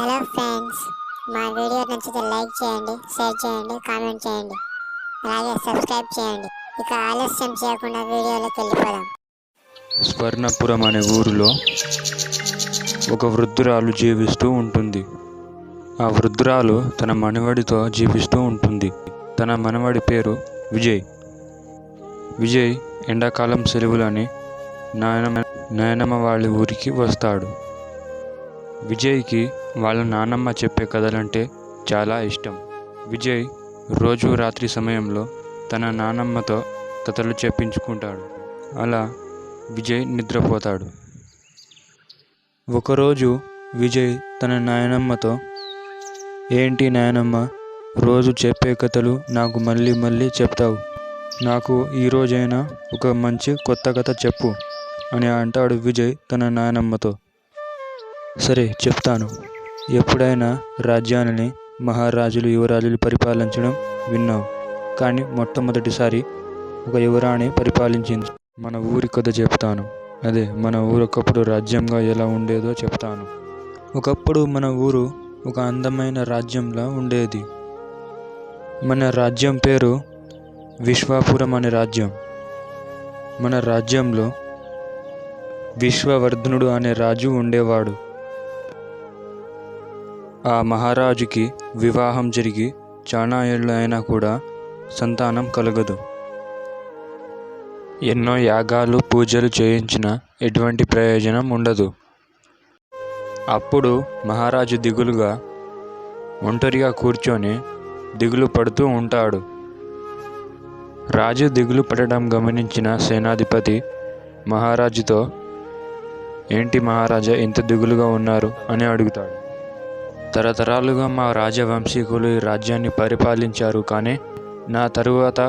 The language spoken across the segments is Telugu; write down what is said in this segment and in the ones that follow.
మా వీడియో నచ్చితే లైక్ చేయండి షేర్ చేయండి కామెంట్ చేయండి. అలాగే సబ్స్క్రైబ్ చేయండి. ఇక ఆలస్యం చేయకుండా వీడియోలోకి వెళ్ళిపోదాం. స్వర్ణపురం అనే ఊరిలో ఒక వృద్ధురాలు జీవిస్తూ ఉంటుంది. ఆ వృద్ధురాలు తన మనవడితో జీవిస్తూ ఉంటుంది. తన మనవడి పేరు విజయ్. విజయ్ ఎండాకాలం సెలవులని నాయనమ్మ నాయనమ్మ వాళ్ళ ఊరికి వస్తాడు. విజయ్కి వాళ్ళ నానమ్మ చెప్పే కథలంటే చాలా ఇష్టం. విజయ్ రోజు రాత్రి సమయంలో తన నానమ్మతో కథలు చెప్పించుకుంటాడు. అలా విజయ్ నిద్రపోతాడు. ఒకరోజు విజయ్ తన నాయనమ్మతో ఏంటి నాయనమ్మ రోజు చెప్పే కథలు నాకు మళ్ళీ మళ్ళీ చెప్తావు. నాకు ఈరోజైనా ఒక మంచి కొత్త కథ చెప్పు అని అంటాడు విజయ్ తన నాయనమ్మతో. సరే చెప్తాను. ఎప్పుడైనా రాజ్యాన్ని మహారాజులు యువరాజులు పరిపాలించడం విన్నాం. కానీ మొట్టమొదటిసారి ఒక యువరాణి పరిపాలించింది. మన ఊరి కథ చెప్తాను. అదే మన ఊరు ఒకప్పుడు రాజ్యంగా ఎలా ఉండేదో చెప్తాను. ఒకప్పుడు మన ఊరు ఒక అందమైన రాజ్యంలా ఉండేది. మన రాజ్యం పేరు విశ్వాపురం అనే రాజ్యం. మన రాజ్యంలో విశ్వవర్ధనుడు అనే రాజు ఉండేవాడు. ఆ మహారాజుకి వివాహం జరిగి చాలా ఏళ్ళు అయినా కూడా సంతానం కలగదు. ఎన్నో యాగాలు పూజలు చేయించిన ఎటువంటి ప్రయోజనం ఉండదు. అప్పుడు మహారాజు దిగులుగా ఒంటరిగా కూర్చొని దిగులు పడుతూ ఉంటాడు. రాజు దిగులు పడడం గమనించిన సేనాధిపతి మహారాజుతో ఏంటి మహారాజా ఇంత దిగులుగా ఉన్నారు? అని అడుగుతాడు. తరతరాలుగా మా రాజవంశీకులు ఈ రాజ్యాన్ని పరిపాలించారు కానీ నా తరువాత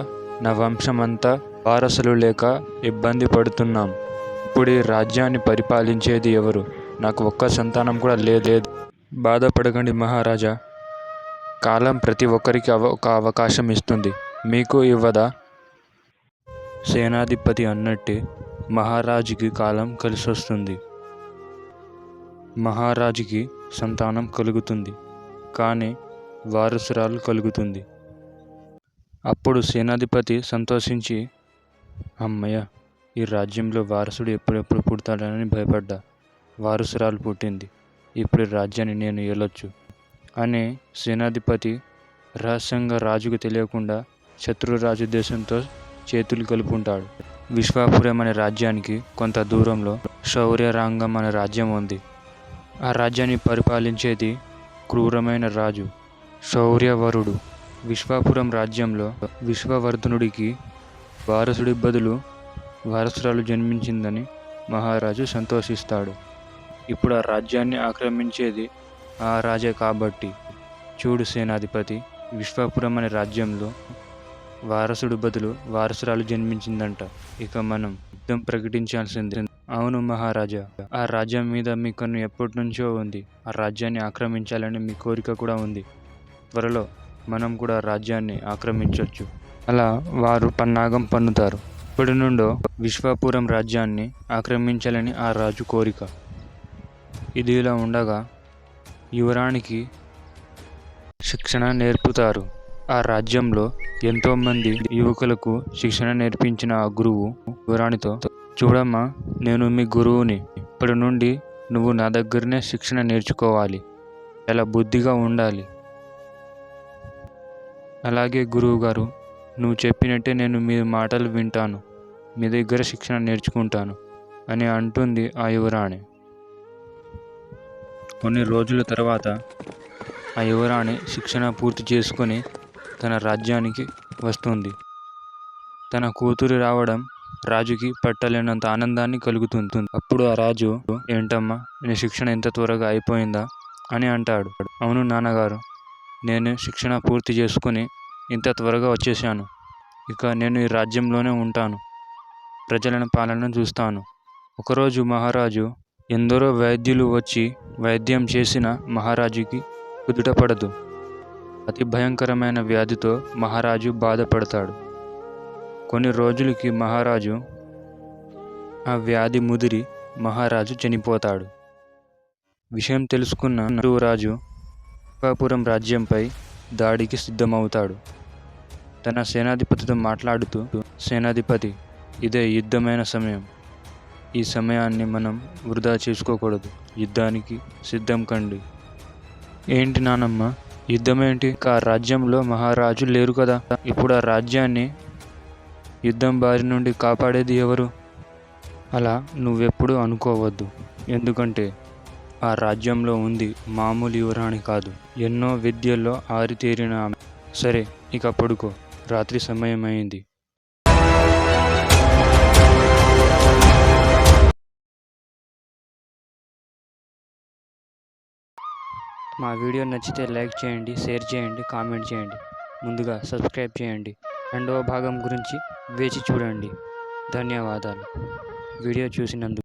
నా వంశమంతా వారసులు లేక ఇబ్బంది పడుతున్నాం. ఇప్పుడు ఈ రాజ్యాన్ని పరిపాలించేది ఎవరు? నాకు ఒక్క సంతానం కూడా లేదే. బాధపడకండి మహారాజా. కాలం ప్రతి ఒక్కరికి అవ ఒక అవకాశం ఇస్తుంది. మీకు ఇవ్వదా? సేనాధిపతి అన్నట్టే మహారాజుకి కాలం కలిసి వస్తుంది మహారాజుకి సంతానం కలుగుతుంది కానీ వారసురాలు కలుగుతుంది. అప్పుడు సేనాధిపతి సంతోషించి అమ్మయ్య ఈ రాజ్యంలో వారసుడు ఎప్పుడెప్పుడు పుడతాడని భయపడ్డా? వారసురాలు పుట్టింది ఇప్పుడు రాజ్యాన్ని నేను ఏలొచ్చు? అని సేనాధిపతి రహస్యంగా రాజుకు తెలియకుండా శత్రురాజు దేశంతో చేతులు కలుపుకుంటాడు. విశ్వాపురం అనే రాజ్యానికి కొంత దూరంలో శౌర్యరాంగం అనే రాజ్యం ఉంది. ఆ రాజ్యాన్ని పరిపాలించేది క్రూరమైన రాజు శౌర్యవరుడు. విశ్వాపురం రాజ్యంలో విశ్వవర్ధనుడికి వారసుడి బదులు వారసురాలు జన్మించిందని మహారాజు సంతోషిస్తాడు. ఇప్పుడు ఆ రాజ్యాన్ని ఆక్రమించేది ఆ రాజే కాబట్టి చూడు సేనాధిపతి విశ్వాపురం అనే రాజ్యంలో వారసుడు బదులు వారసురాలు జన్మించిందంట. ఇక మనం యుద్ధం ప్రకటించాల్సింది. అవును మహారాజా. ఆ రాజ్యం మీద మీ కన్ను ఎప్పటి నుంచో ఉంది. ఆ రాజ్యాన్ని ఆక్రమించాలని మీ కోరిక కూడా ఉంది. త్వరలో మనం కూడా రాజ్యాన్ని ఆక్రమించవచ్చు అలా వారు పన్నాగం పన్నుతారు. ఇప్పటి నుండో విశ్వాపురం రాజ్యాన్ని ఆక్రమించాలని ఆ రాజు కోరిక. ఇది ఇలా ఉండగా యువరానికి శిక్షణ నేర్పుతారు. ఆ రాజ్యంలో ఎంతోమంది యువకులకు శిక్షణ నేర్పించిన ఆ గురువు యువరాణితో చూడమ్మా నేను మీ గురువుని. ఇప్పటి నుండి నువ్వు నా దగ్గరనే శిక్షణ నేర్చుకోవాలి. చాలా బుద్ధిగా ఉండాలి? అలాగే గురువు గారు నువ్వు చెప్పినట్టే నేను మీ మాటలు వింటాను. మీ దగ్గర శిక్షణ నేర్చుకుంటాను అని అంటుంది ఆ యువరాణి. కొన్ని రోజుల తర్వాత ఆ యువరాణి శిక్షణ పూర్తి చేసుకొని తన రాజ్యానికి వస్తుంది. తన కూతురు రావడం రాజుకి పట్టలేనంత ఆనందాన్ని కలుగుతుంది అప్పుడు ఆ రాజు ఏంటమ్మా నీ శిక్షణ ఇంత త్వరగా అయిపోయిందా? అని అంటాడు. అవును నాన్నగారు నేను శిక్షణ పూర్తి చేసుకుని ఇంత త్వరగా వచ్చేసాను ఇక నేను ఈ రాజ్యంలోనే ఉంటాను. ప్రజలను పాలన చూస్తాను. ఒకరోజు మహారాజు ఎందరో వైద్యులు వచ్చి వైద్యం చేసిన మహారాజుకి కుదుటపడదు. అతి భయంకరమైన వ్యాధితో మహారాజు బాధపడతాడు. కొన్ని రోజులకి మహారాజు ఆ వ్యాధి ముదిరి మహారాజు చనిపోతాడు. విషయం తెలుసుకున్న రాజు కాపురం రాజ్యంపై దాడికి సిద్ధమవుతాడు. తన సేనాధిపతితో మాట్లాడుతూ సేనాధిపతి ఇదే యుద్ధమైన సమయం. ఈ సమయాన్ని మనం వృధా చేసుకోకూడదు. యుద్ధానికి సిద్ధం కండి. ఏంటి నానమ్మ? యుద్ధం ఏంటి ఆ రాజ్యంలో మహారాజు లేరు కదా. ఇప్పుడు ఆ రాజ్యాన్ని యుద్ధం బారి నుండి కాపాడేది ఎవరు? అలా నువ్వెప్పుడు అనుకోవద్దు. ఎందుకంటే ఆ రాజ్యంలో ఉంది మామూలు యువరాణి కాదు. ఎన్నో విద్యల్లో ఆరితేరిన ఆమె. సరే ఇక పడుకో. రాత్రి సమయం అయింది మా వీడియో నచ్చితే లైక్ చేయండి షేర్ చేయండి కామెంట్ చేయండి. ముందుగా సబ్స్క్రైబ్ చేయండి. రెండవ భాగం గురించి వేచి చూడండి. ధన్యవాదాలు. వీడియో చూసినందుకు